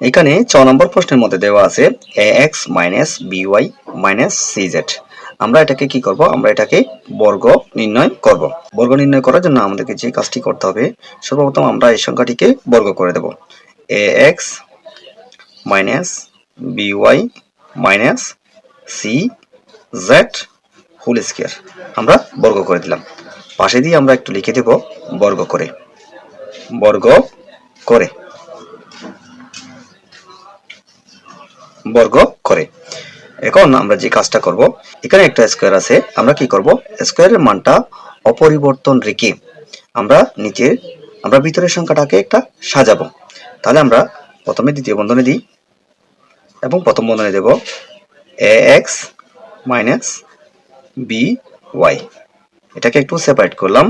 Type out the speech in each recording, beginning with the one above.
এখানে ছ নম্বর প্রশ্নের মধ্যে দেওয়া আছে A X minus B Y minus C Z আমরা এটাকে কি করব? আমরা এটাকে বর্গ নির্ণয় করব। বর্গ নির্ণয় করার জন্য আমাদেরকে যে কাজটি করতে হবে, সর্বপ্রথম আমরা এই সংখ্যাটিকে বর্গ করে দেব। A X minus B Y minus C Z whole square আমরা বর্গ করে দিলাম। পাশে দিয়ে আমরা একটু লিখে দেব বর্গ করে। বর্গ করে। বর্গ করে। এখন আমরা যে কাজটা করব, এখানে একটা স্কোয়ার আছে, আমরা কি করব? স্কোয়ারের মানটা অপরিবর্তন রেখে আমরা নিচে আমরা ভিতরের সংখ্যাটাকে একটা সাজাবো। তাহলে আমরা প্রথমে দ্বিতীয় বন্ধনে দিই এবং প্রথম বন্ধনে দেব A X minus B Y এটাকে একটু সেপারেট করলাম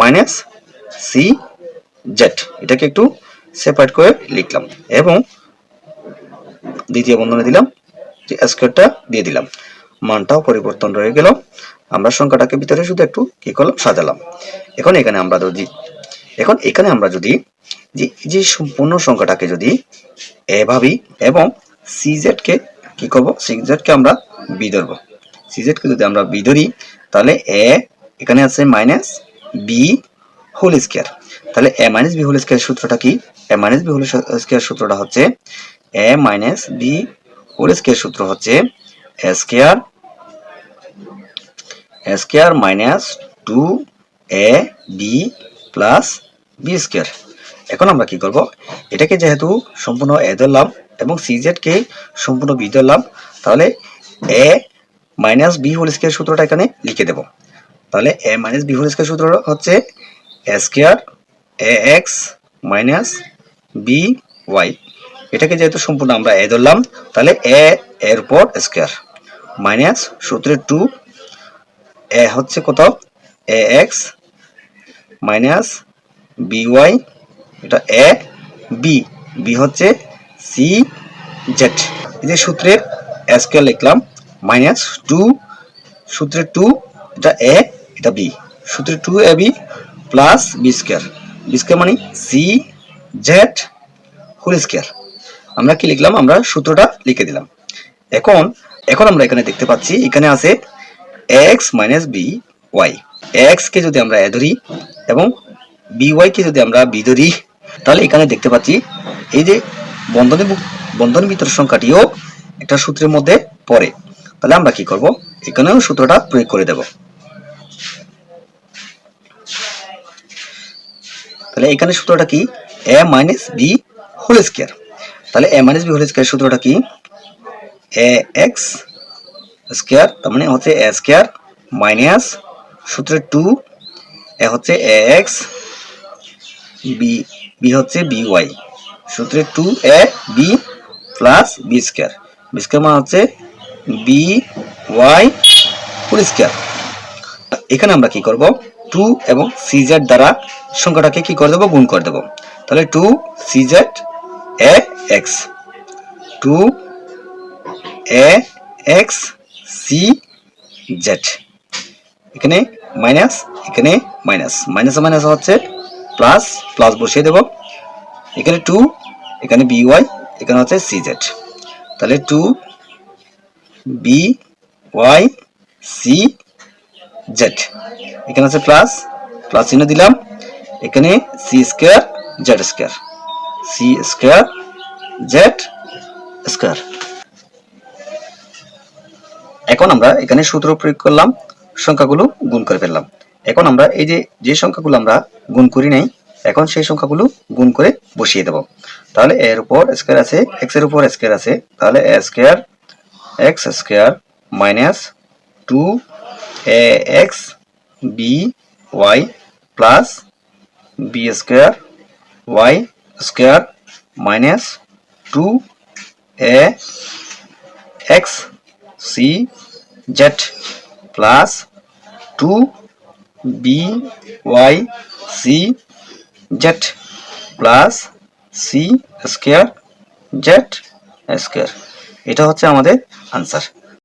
মাইনাস সি জেড এটাকে একটু সেপারেট করে লিখলাম এবং দ্বিতীয় বন্ধনে দিলাম, যে স্কোয়ারটা দিয়ে দিলাম। মানটাও পরিবর্তন রয়ে গেল। আমরা সংখ্যাটাকে ভিতরে শুধু একটু কি করলাম? সাজালাম। এখন এখানে আমরা যদি, এখন এখানে আমরা যদি, যে যে সম্পূর্ণ সংখ্যাটাকে যদি এ ভাবি এবং সিজেড কে করব? সিজেড কে আমরা বি ধরব। সিজেড কে যদি আমরা বি ধরি, তাহলে এ এখানে আছে মাইনাস বি হোল স্কয়ার তাহলে A minus B whole square সূত্রটা কি? A minus B whole square সূত্রটা হচ্ছে A minus B whole square সূত্র হচ্ছে A square A square minus two A B plus B square এখন আমরা কি করব? এটাকে যেহেতু সম্পূর্ণ এ ধরলাম এবং সিজেড কে সম্পূর্ণ বি ধরলাম, তাহলে A minus B whole square সূত্রটা এখানে লিখে দেব। তাহলে A minus B whole square সূত্র হচ্ছে A A X minus B Y এটাকে যেহেতু সম্পূর্ণ আমরা এ ধরলাম, তাহলে এ এর পর স্কয়ার। মাইনাস সূত্রের টু, এ হচ্ছে কত? A X minus B Y, এটা এ, বি বি হচ্ছে সি জেড। এই যে সূত্রের স্কয়ার লিখলাম, মাইনাস টু সূত্রের টু, এটা এ, এটা বি। সূত্রের two A, B, plus B square. B square মানে সি জেড হোল স্কয়ার। আমরা কি লিখলাম? আমরা সূত্রটা লিখে দিলাম। এখন এখন আমরা এখানে দেখতে পাচ্ছি, এখানে আছে X minus B Y X কে যদি আমরা এ ধরি এবং বি ওয়াই কে যদি আমরা বি ধরি, তাহলে এখানে দেখতে পাচ্ছি এই যে বন্ধনের বন্ধন ভিতর সংখ্যাটিও একটা সূত্রের মধ্যে পড়ে। তাহলে আমরা কি করব? এখানেও সূত্রটা প্রয়োগ করে দেব। তাহলে এখানে সূত্রটা কি? A minus B whole square তাহলে A minus B whole square সূত্রটা কি? এ এক্স স্কয়ার তার মানে হচ্ছে এ স্কয়ার মাইনাস সূত্রের টু এ হচ্ছে এ এক্স বি বি হচ্ছে বি ওয়াই সূত্রে two A B plus B square B square মানে হচ্ছে বি ওয়াই হোল স্কয়ার এখানে আমরা কি করব? টু এবং সিজেড দ্বারা সংখ্যাটাকে কি করে দেবো? গুণ করে দেবো। তাহলে two C Z A X two A X C Z এখানে মাইনাস এখানে মাইনাস মাইনাস মাইনাস হচ্ছে প্লাস প্লাস বসিয়ে দেব। এখানে টু এখানে বি ওয়াই এখানে হচ্ছে সি জেড তাহলে two B Y C Z এখানে আছে প্লাস প্লাস চিহ্ন দিলাম। এখানে C square Z square C square Z square এখন আমরা এখানে সূত্র প্রয়োগ করলাম, সংখ্যাগুলো গুণ করে ফেললাম। এখন আমরা এই যে যে সংখ্যাগুলো আমরা গুণ করি নাই, এখন সেই সংখ্যাগুলো গুণ করে বসিয়ে দেব। তাহলে এর উপর স্কোয়ার আছে এক্সের উপর স্কোয়ার আছে, তাহলে A square X square minus two A X B Y plus B square Y square minus two A X C Z plus two B Y C Z plus C square Z square এটা হচ্ছে আমাদের answer